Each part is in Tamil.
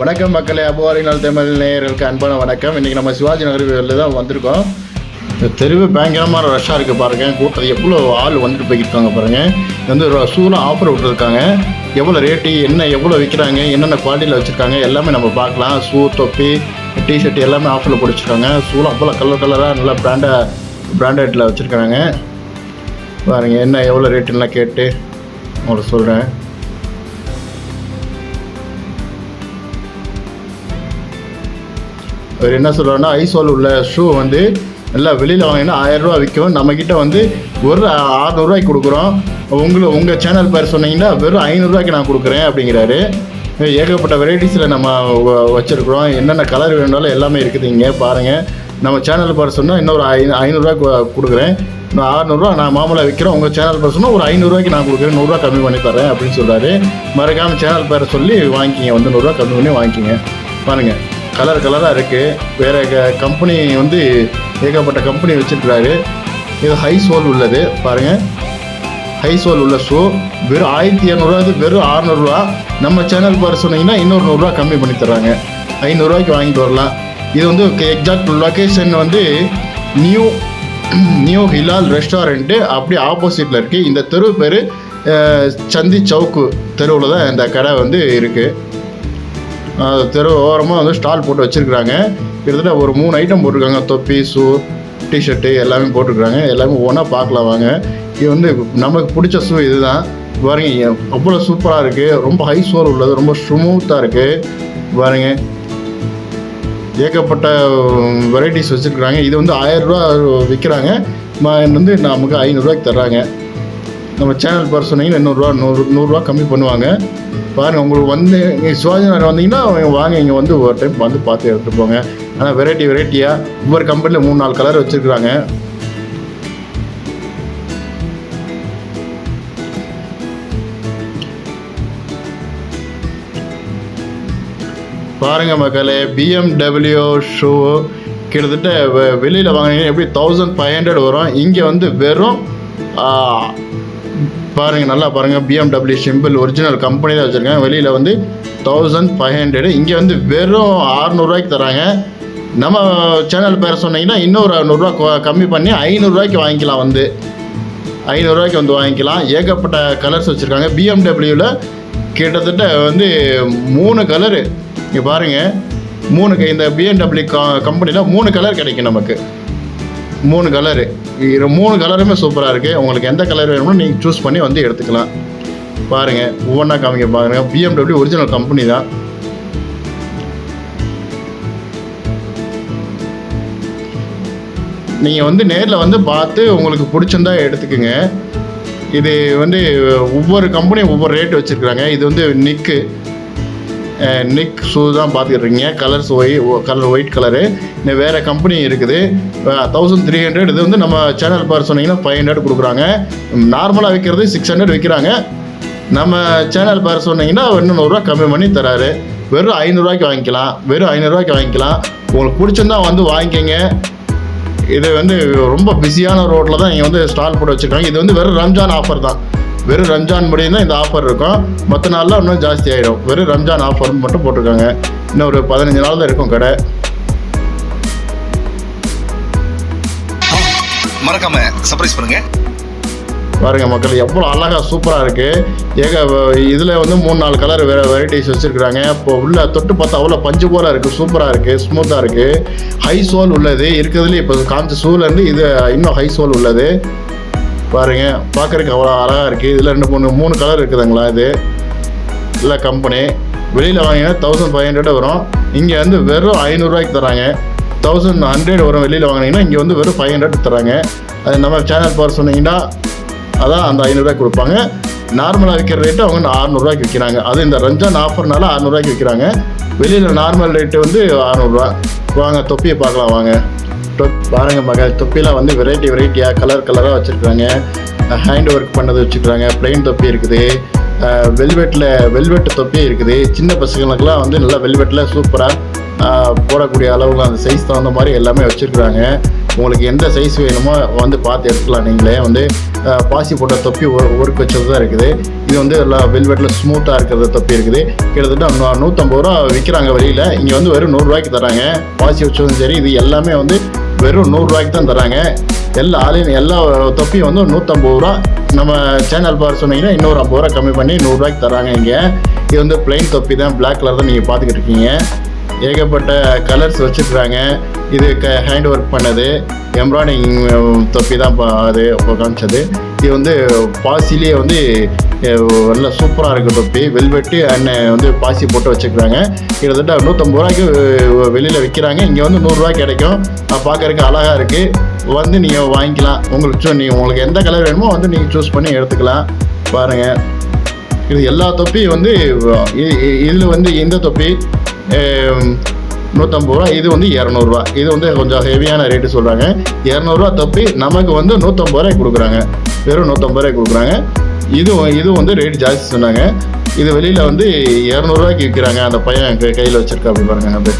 வணக்கம் மக்களே அபுவாரி நாள் தமிழ் நேயர்களுக்கு அன்பான வணக்கம். இன்றைக்கி நம்ம சிவாஜி நகரில் தான் வந்திருக்கோம். இந்த தெருவு பயங்கரமான ரஷ்ஷாக இருக்குது பாருங்கள் கூட்டம் எவ்வளோ ஆள் வந்துட்டு போய்க்கிருக்காங்க பாருங்கள் இது வந்து ஒரு ஷூலாம் ஆஃபர் விட்டுருக்காங்க. எவ்வளோ ரேட்டு என்ன எவ்வளோ விற்கிறாங்க என்னென்ன குவாலிட்டியில் வச்சுருக்காங்க எல்லாமே நம்ம பார்க்கலாம். ஷூ தொப்பி டிஷர்ட் எல்லாமே ஆஃபரில் பிடிச்சிருக்காங்க ஷூலாம் அவ்வளோ கலர் கலராக நல்லா பிராண்டாக பிராண்டடில் வச்சுருக்காங்க. பாருங்கள் என்ன எவ்வளோ ரேட்டுலாம் கேட்டு உங்களுக்கு சொல்கிறேன் அவர் என்ன சொல்கிறாருன்னா ஐசோல் உள்ள ஷூ வந்து நல்லா வெளியில் வாங்கினா ஆயிரரூவா விற்கும். நம்மக்கிட்ட வந்து ஒரு ஆறுநூறுவாய்க்கு கொடுக்குறோம். உங்களுக்கு உங்கள் சேனல் பேர் சொன்னீங்கன்னா வெறும் ஐநூறுரூவாய்க்கு நான் கொடுக்குறேன் அப்படிங்கிறாரு. ஏகப்பட்ட வெரைட்டிஸில் நம்ம வ- என்னென்ன கலர் வேணுனாலும் எல்லாமே இருக்குது இங்கே பாருங்கள் நம்ம சேனல் பேர் சொன்னால் இன்னொரு ஐ ஐநூறுரூவா கொடுக்குறேன். நான் அறநூறுவா நான் மாமூலாக விற்கிறேன் உங்கள் சேனல் பேர் சொன்னால் ஒரு ஐநூறுரூவாய்க்கு நான் கொடுக்குறேன். நூறுரூவா கம்மி பண்ணி தரேன் அப்படின்னு சொல்கிறாரு மறக்காமல் சேனல் பேரை சொல்லி வாங்கிக்கிங்க. வந்து நூறுரூவா கம்மி பண்ணி வாங்கிக்கிங்க. பாருங்கள் கலர் கலராக இருக்குது வேறு கம்பெனி வந்து ஏகப்பட்ட கம்பெனி வச்சுருக்கிறாரு. இது ஹை சோல் உள்ளது. பாருங்கள் ஹை சோல் உள்ள ஷூ வெறும் ஆயிரத்தி இரநூறுவா வெறும் அறநூறுவா நம்ம சேனல் பாரு சொன்னீங்கன்னா இன்னொரு நூறுரூவா கம்மி பண்ணி தர்றாங்க. ஐநூறுரூவாய்க்கு வாங்கிட்டு வரலாம். இது வந்து எக்ஸாக்ட் லொக்கேஷன் வந்து நியூ நியூ ஹிலால் ரெஸ்டாரண்ட்டு அப்படியே ஆப்போசிட்டில் இருக்குது இந்த தெரு பேர் சந்தி சவுக்கு தெருவில் தான் இந்த கடை வந்து இருக்குது தெரு ஓரமாக வந்து ஸ்டால் போட்டு வச்சுருக்குறாங்க. கிட்டத்தட்ட ஒரு மூணு ஐட்டம் போட்டிருக்காங்க. தொப்பி ஷூ டிஷர்ட்டு எல்லாமே போட்டிருக்காங்க எல்லாமே ஒன்றா பார்க்கலாம் வாங்க. இது வந்து நமக்கு பிடிச்ச ஷூ இதுதான். பாருங்க அவ்வளோ சூப்பராக இருக்குது ரொம்ப ஹை சோல் உள்ளது. ரொம்ப ஸ்மூத்தாக இருக்குது பாருங்க. ஏகப்பட்ட வெரைட்டிஸ் வச்சுருக்குறாங்க. இது வந்து ஆயிரரூவா விற்கிறாங்க வந்து நமக்கு ஐநூறுரூவாய்க்கு தர்றாங்க. நம்ம சேனல் பேர் சொன்னீங்கன்னா இன்னூறுரூவா நூறு நூறுரூவா கம்மி பண்ணுவாங்க. பாருங்கள் உங்களுக்கு வந்து இங்கே சிவாஜி நகர் வந்தீங்கன்னா வாங்க இங்கே வந்து ஒரு டைம் வந்து பார்த்து எடுத்துட்டு போங்க. ஆனால் வெரைட்டி வெரைட்டியாக ஒவ்வொரு கம்பெனியில் மூணு நாலு கலர் வச்சுருக்குறாங்க. பாருங்க மக்களே பிஎம்டபிள்யூ ஷூ கிட்டத்தட்ட வெ- வெளியில் வாங்கினீங்கன்னா எப்படி தௌசண்ட் ஃபைவ் ஹண்ட்ரட் வரும். இங்கே வந்து வெறும் பாருங்கள் பாருங்க நல்லா பாருங்க. பிஎம்டபிள்யூ சிம்பிள் ஒரிஜினல் கம்பெனி தான் வச்சுருக்காங்க வெளியில் வந்து தௌசண்ட் ஃபைவ் ஹண்ட்ரடு இங்கே வந்து வெறும் அறநூறுவாய்க்கு தராங்க. நம்ம சேனல் பேர் சொன்னீங்கன்னா இன்னொரு நூறுரூவா கொ- கம்மி பண்ணி ஐநூறுரூவாய்க்கு வாங்கிக்கலாம் வந்து. ஐநூறுரூவாய்க்கு வந்து வாங்கிக்கலாம். ஏகப்பட்ட கலர்ஸ் வச்சுருக்காங்க. பிஎம்டபிள்யூவில் கிட்டத்தட்ட வந்து மூணு கலரு இங்கே பாருங்கள் மூணு க- இந்த பிஎம்டபிள்யூ கம்பெனியில் மூணு கலர் கிடைக்கும் நமக்கு. மூணு கலரு மூணு கலருமே சூப்பராக இருக்குது உங்களுக்கு எந்த கலர் வேணுமோ நீங்கள் சூஸ் பண்ணி வந்து எடுத்துக்கலாம். பாருங்கள் ஒவ்வொன்றா காமிக்க பாருங்கள் பிஎம்டபிள்யூ ஒரிஜினல் கம்பெனி தான். நீங்கள் வந்து நேரில் வந்து பார்த்து உங்களுக்கு பிடிச்சிருந்தா எடுத்துக்கோங்க. இது வந்து ஒவ்வொரு கம்பெனியும் ஒவ்வொரு ரேட் வச்சுருக்குறாங்க. இது வந்து நிக்கு நிக் ஷூ தான் பார்த்துக்கிட்டு இருக்கீங்க கலர்ஸ் ஒய் கலர் ஒயிட் கலரு இன்னும் வேறு கம்பெனி இருக்குது. தௌசண்ட் த்ரீ ஹண்ட்ரட் இது வந்து நம்ம சேனல் பார் சொன்னீங்கன்னா ஃபைவ் ஹண்ட்ரட் கொடுக்குறாங்க. நார்மலாக விற்கிறது சிக்ஸ் ஹண்ட்ரட் விற்கிறாங்க நம்ம சேனல் பார் சொன்னீங்கன்னா இன்னும் நூறுரூவா கம்மி பண்ணி தராரு. வெறும் ஐநூறுரூவாய்க்கு வாங்கிக்கலாம். வெறும் ஐநூறுரூவாய்க்கு வாங்கிக்கலாம். உங்களுக்கு பிடிச்சிருந்தா வந்து வாங்கிக்கங்க. இது வந்து ரொம்ப பிஸியான ரோட்டில் தான் இங்கே வந்து ஸ்டால் போட்டு வச்சுருக்காங்க. இது வந்து வெறும் ரம்ஜான் ஆஃபர் தான். வெறும் ரம்ஜான் முடியும் தான் இந்த ஆஃபர் இருக்கும். மற்ற நாளில் இன்னும் ஜாஸ்தி ஆகிடும் வெறும் ரம்ஜான் ஆஃபர் மட்டும் போட்டிருக்காங்க. இன்னும் ஒரு பதினஞ்சு நாள் தான் இருக்கும் கடை. மறக்காம சர்ப்ரைஸ் பண்ணுங்க. பாருங்க மக்கள் எவ்வளோ அழகாக சூப்பராக இருக்குது ஏக இதில் வந்து மூணு நாலு கலர் வேறு வெரைட்டிஸ் வச்சுருக்குறாங்க. இப்போ உள்ள தொட்டு பார்த்தா அவ்வளோ பஞ்சு போல இருக்குது சூப்பராக இருக்குது ஸ்மூத்தாக இருக்குது ஹை சோல் உள்ளது. இருக்கிறதுலே இப்போ காமிச்ச சூலேருந்து இது இன்னும் ஹை சோல் உள்ளது. பாருங்க பார்க்குறதுக்கு அவ்வளோ அழகாக இருக்குது இதில் ரெண்டு மூணு மூணு கலர் இருக்குதுங்களா இது? இல்லை கம்பெனி வெளியில் வாங்கினா தௌசண்ட் ஃபைவ் ஹண்ட்ரட் வரும். இங்கே வந்து வெறும் ஐநூறுரூவாய்க்கு தராங்க தௌசண்ட் ஹண்ட்ரட் வரும் வெளியில் வாங்கினீங்கன்னா இங்கே வந்து வெறும் ஃபைவ் ஹண்ட்ரட் தராங்க அது நம்ம சேனல் பார் சொன்னீங்கன்னா அதான் அந்த ஐநூறுரூவா கொடுப்பாங்க. நார்மலாக விற்கிற ரேட்டு அவங்க அறநூறுவாய்க்கு விற்கிறாங்க அது இந்த ரம்ஜான் ஆஃபர்னால அறநூறுவாய்க்கு விற்கிறாங்க வெளியில் நார்மல் ரேட்டு வந்து அறநூறுவா வாங்க தொப்பியை பார்க்கலாம் வாங்க. தொப் பாருங்க மகள் தொப்பிலாம் வந்து வெரைட்டி வெரைட்டியாக கலர் கலராக வச்சிருக்காங்க. ஹேண்ட் ஒர்க் பண்ணது வச்சுருக்காங்க. பிளெயின் தொப்பி இருக்குது. வெல்வெட்டில் வெல்வெட் தொப்பி இருக்குது. சின்ன பசங்களுக்கெல்லாம் வந்து நல்லா வெல்வெட்டில் சூப்பராக போடக்கூடிய அளவுக்கு அந்த சைஸ் தகுந்த மாதிரி எல்லாமே வச்சுருக்குறாங்க. உங்களுக்கு எந்த சைஸ் வேணுமோ வந்து பார்த்து எடுத்துக்கலாம் நீங்களே. வந்து பாசி போட்ட தொப்பி ஒர்க் வச்சது தான் இருக்குது. இது வந்து எல்லாம் வெல்வெட்டில் ஸ்மூத்தாக இருக்கிற தொப்பி இருக்குது. கிட்டத்தட்ட நூ- நூற்றம்பது ரூபா விற்கிறாங்க வெளியில். இங்கே வந்து வெறும் நூறுரூவாய்க்கு தராங்க. பாசி வச்சதும் சரி இது எல்லாமே வந்து வெறும் நூறுரூவாய்க்கு தான் தராங்க. எல்லா ஆலையும் எல்லா தொப்பியும் வந்து நூற்றம்பது ரூபா. நம்ம சேனல் பார் சொன்னீங்கன்னா இன்னொரு ஐம்பது ரூபா கம்மி பண்ணி நூறுரூவாய்க்கு தராங்க இங்கே. இது வந்து பிளைன் தொப்பி தான். பிளாக் கலர் தான் நீங்கள் பார்த்துக்கிட்டு இருக்கீங்க. ஏகப்பட்ட கலர்ஸ் வச்சுருக்குறாங்க. இது க ஹேண்ட் ஒர்க் பண்ணது. எம்ப்ராய்டிங் தொப்பி தான் பா- அது இப்போ காமிச்சது. இது வந்து பாசிலேயே வந்து நல்ல சூப்பராக இருக்குது தொப்பி. வெல்வெட்டு அண்ட் வந்து பாசி போட்டு வச்சுக்கிறாங்க கிட்டத்தட்ட நூற்றம்பது ரூபாய்க்கு வெளியில் விற்கிறாங்க இங்கே வந்து நூறுரூவா கிடைக்கும். பார்க்கறதுக்கு அழகாக இருக்குது வந்து நீங்கள் வாங்கிக்கலாம். உங்களுக்கு நீங்கள் நீ உங்களுக்கு எந்த கலர் வேணுமோ வந்து நீங்கள் சூஸ் பண்ணி எடுத்துக்கலாம். பாருங்கள் இது எல்லா தொப்பியும் வந்து இதில் வந்து இந்த தொப்பி நூற்றம்பது ரூபா. இது வந்து இரநூறுவா இது வந்து கொஞ்சம் ஹெவியான ரேட்டு சொல்கிறாங்க இரநூறுவா தொப்பி நமக்கு வந்து நூற்றம்பது ரூபாய்க்கு கொடுக்குறாங்க. வெறும் நூற்றம்பது ரூபாய்க்கு கொடுக்குறாங்க. இது இது வந்து ரேட் ஜாஸ்தி சொன்னாங்க. இது வெளியில் வந்து இரநூறுவாய்க்கு விற்கிறாங்க அந்த பையன் கையில் வச்சுருக்கா. அப்படி பாருங்க அது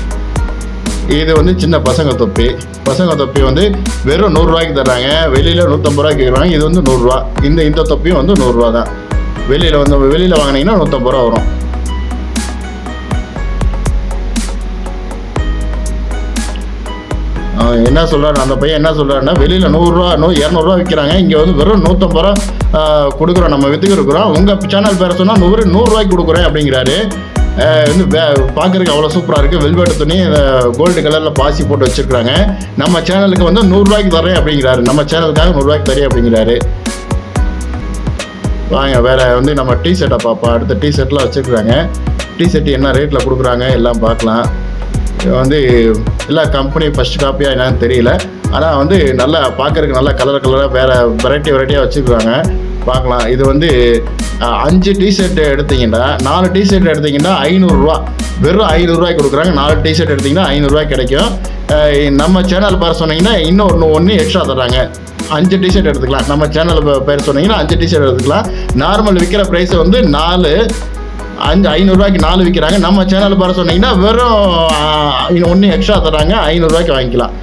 இது வந்து சின்ன பசங்க தொப்பி. பசங்க தொப்பி வந்து வெறும் நூறுரூவாய்க்கு தர்றாங்க. வெளியில் நூற்றம்பது ரூபாய்க்கு விற்கிறாங்க. இது வந்து நூறுரூவா இந்த இந்த தொப்பியும் வந்து நூறுரூவா தான். வெளியில் வந்து வெளியில் வாங்கினீங்கன்னா நூற்றம்பது ரூபா வரும். என்ன சொல்கிறாரு அந்த பையன் என்ன சொல்கிறாருன்னா வெளியில் நூறுரூவா நூ இரநூறுவா விற்கிறாங்க இங்கே வந்து வெறும் நூற்றம்பது ரூபா கொடுக்குறோம். நம்ம விற்றுக்கு இருக்கிறோம். உங்கள் சேனல் பேரை சொன்னால் நூறு நூறுரூவாய்க்கு கொடுக்குறேன் அப்படிங்கிறாரு. வந்து பார்க்குறதுக்கு அவ்வளோ சூப்பராக இருக்குது வெல்வெட் துணி கோல்டு கலரில் பாசி போட்டு வச்சுருக்குறாங்க. நம்ம சேனலுக்கு வந்து நூறுரூவாய்க்கு தரேன் அப்படிங்கிறாரு. நம்ம சேனலுக்காக நூறுரூவாய்க்கு தரேன் அப்படிங்கிறாரு. வாங்க வேறு வந்து நம்ம டீ ஷர்ட்டை பார்ப்போம் அடுத்த டீ ஷர்ட்லாம் வச்சுருக்குறாங்க. டீ ஷர்ட் என்ன ரேட்டில் கொடுக்குறாங்க எல்லாம் பார்க்கலாம். வந்து எல்லா கம்பெனி ஃபர்ஸ்ட் காப்பியாக என்னன்னு தெரியல. ஆனால் வந்து நல்லா பார்க்கறதுக்கு நல்லா கலர் கலராக வேறு வெரைட்டி வெரைட்டியாக வச்சுருக்காங்க. பார்க்கலாம் இது வந்து அஞ்சு டிஷர்ட் எடுத்தீங்கன்னா நாலு டிஷர்ட் எடுத்தீங்கன்னா ஐநூறுரூவா. வெறும் ஐநூறுரூவாய்க்கு கொடுக்குறாங்க. நாலு டிஷர்ட் எடுத்திங்கன்னா ஐநூறுரூவா கிடைக்கும். நம்ம சேனல் பேர் சொன்னீங்கன்னா இன்னும் ஒன்று ஒன்று எக்ஸ்ட்ரா தர்றாங்க. அஞ்சு டிஷர்ட் எடுத்துக்கலாம். நம்ம சேனல் பேர் சொன்னீங்கன்னா அஞ்சு டிஷர்ட் எடுத்துக்கலாம். நார்மல் விற்கிற ப்ரைஸ் வந்து நாலு அஞ்சு ஐநூறுரூவாய்க்கு நாலு விற்கிறாங்க நம்ம சேனல் பார சொன்னீங்கன்னா வெறும் ஒன்று எக்ஸ்ட்ரா தராங்க. ஐநூறுரூவாய்க்கு வாங்கிக்கலாம்.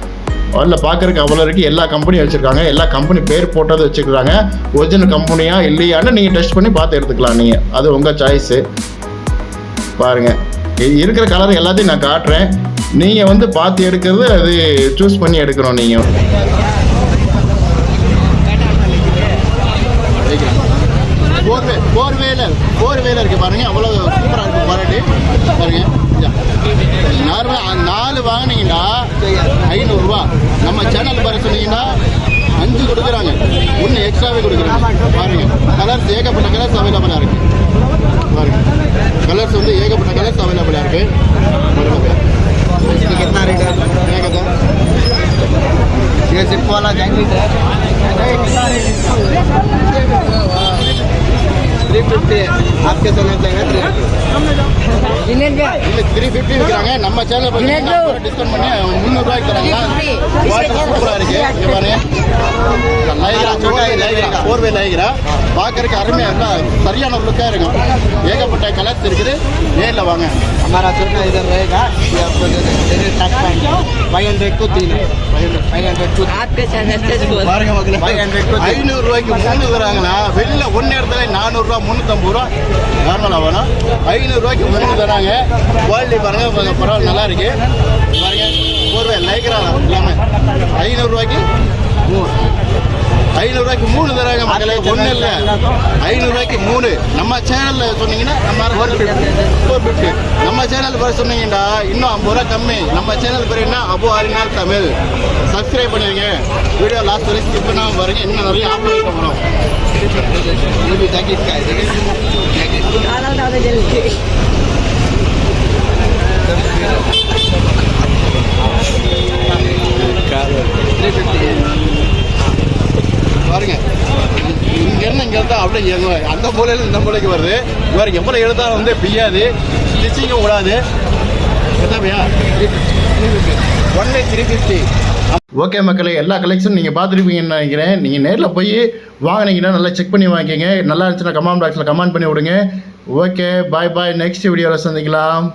அதில் பார்க்குறக்கு அவ்வளோ இருக்குது எல்லா கம்பெனியும் வச்சுருக்காங்க. எல்லா கம்பெனி பேர் போட்டது வச்சுருக்காங்க. ஒரிஜினல் கம்பெனியா இல்லையான்னு நீங்கள் டெஸ்ட் பண்ணி பார்த்து எடுத்துக்கலாம் நீங்கள் அது உங்கள் சாய்ஸு பாருங்கள் இருக்கிற கலர் எல்லாத்தையும் நான் காட்டுறேன். நீங்கள் வந்து பார்த்து எடுக்கிறது அது சூஸ் பண்ணி எடுக்கணும் நீங்கள் போர்வே போர்வேல போர்வேல இருக்கு பாருங்க அவ்வளோ சூப்பராக இருக்கு குவாலிட்டி பாருங்க நார்மல் நாலு வாங்கினீங்கன்னா ஐநூறுரூவா நம்ம சேனல் பாரு சொன்னீங்கன்னா அஞ்சு கொடுக்குறாங்க ஒன்று எக்ஸ்ட்ராவே கொடுக்குறாங்க பாருங்க கலர்ஸ் ஏகப்பட்ட கலர்ஸ் அவைலபிளாக இருக்கு பாருங்க கலர்ஸ் வந்து ஏகப்பட்ட கலர்ஸ் அவைலபிளாக இருக்கு பாருங்க. इसकी कितना रेट है ஏகப்பட்ட ये सिर्फ वाला जैकेट है थ्री फिफ्टी आपके समय देंगे थ्री இல்லை த்ரீ ஃபிஃப்டி விற்கிறாங்க நம்ம சேனல் பார்த்தீங்கன்னா டிஸ்கவுண்ட் பண்ணி முந்நூறுரூவாய்க்கு தராங்க குவாலிட்டி சூப்பராக இருக்கு இங்க பாருங்க Lycra Chhota Lycra four way Lycra பார்க்கறதுக்கு அருமையாக இருக்கா சரியான லுக்காக இருக்கும் ஏகப்பட்ட கலர்ஸ் இருக்குது நேரில் வாங்க हमारा चुना इधर रहेगा ये आपको दे देंगे टैक्स पॉइंट फाइव हंड्रेड को तीन फाइव हंड्रेड को आपके चैनल से जो பாருங்க மக்களே. ஐநூறு ரூபாய்க்கு மூணு தராங்களா வெளில ஒன்று இடத்துல நானூறுரூவா முந்நூற்றம்பது ரூபா. நார்மலாக வேணும். ஐநூறு ரூபாய்க்கு மூணு தராங்க குவாலிட்டி பாருங்க கொஞ்சம் பரவாயில்ல நல்லா இருக்கு. பாருங்க போர்வே லைக்ரா எல்லாமே ஐநூறு ரூபாய்க்கு மூணு ஐநூறுரூவாய்க்கு மூணு தராங்க மக்களே ஒன்றும் இல்லை. ஐநூறுரூவாய்க்கு மூணு. நம்ம சேனலில் சொன்னீங்கன்னா நம்ம ஃபோர் ஃபிஃப்டி ஃபோர் ஃபிஃப்டி நம்ம சேனல் பேர் சொன்னீங்கன்னா இன்னும் ஐம்பது ரூபா கம்மி. நம்ம சேனல் பேர் என்ன அபு ஆரினார் தமிழ். சப்ஸ்கிரைப் பண்ணிருங்க. வீடியோ லாஸ்ட் வரைக்கும் ஸ்கிப் பண்ணாமல் பாருங்க. இன்னும் நிறைய ஆஃபர் பண்ணுறோம் ये இங்கே இயங்கும் அந்த மூலையில் இந்த மூலைக்கு வருது. வேறு எவ்வளோ எழுத்தாலும் வந்து பிய்யாது ஸ்டிச்சிங்கும் விடாது. One only three fifty okay மக்களே எல்லா கலெக்ஷனும் நீங்கள் பார்த்துருப்பீங்கன்னு நினைக்கிறேன். நீங்கள் நேரில் போய் வாங்கினீங்கன்னா நல்லா செக் பண்ணி வாங்கிக்கங்க. நல்லா இருந்துச்சுன்னா கமெண்ட் பாக்ஸில் கமெண்ட் பண்ணி விடுங்க. ஓகே பாய் பாய் நெக்ஸ்ட் வீடியோவில் சந்திக்கலாம்.